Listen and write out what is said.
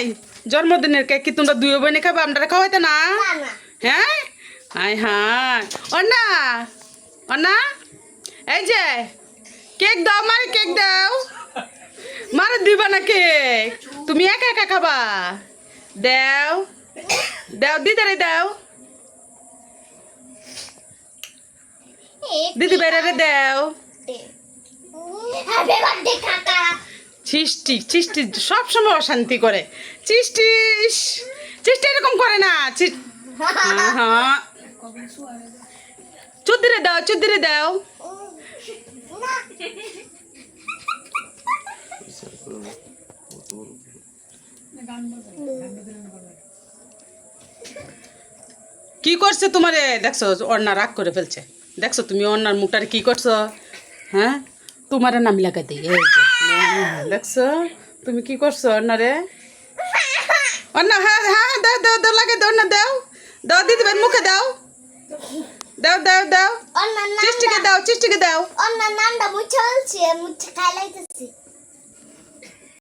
এই জন্মদিনের কেক কি তোমরা দুই বোনে খাবে? আমরা খাওয়াইতে না? হ্যাঁ? হাই হাই অন্না অন্না এই যে কেক দাও মারে কেক দাও। মারে দিবা না কেক। তুমি একা একা খাবা? দাও। দাও দিদারে দাও। দিদি বেড়ারে দাও। হ্যাপি বার্থডে চিষ্টি চিষ্টি সবসময় অশান্তি করে। চিষ্টি চিষ্টি এরকম করে না চুদ্দিরে দাও চুদ্দিরে দাও। কি করছে তোমারে? দেখছ, অন্না রাগ করে ফেলছে। দেখছ তুমি অন্যার মুখটারে কি করছ? হ্যাঁ? তোমার নাম দিই, এই দেখছ? তুমি কি করছ অন্যারে অন্য হ্যাঁ হ্যাঁ দাও দাও দাও লাগে দাও না দাও। দাও দিদি ভাই মুখে দাও। দাও দাও দাও। চিষ্টিকে দাও চিষ্টিকে দাও। অন্য নামটা মুছে মুছে খাইলাইতেছি।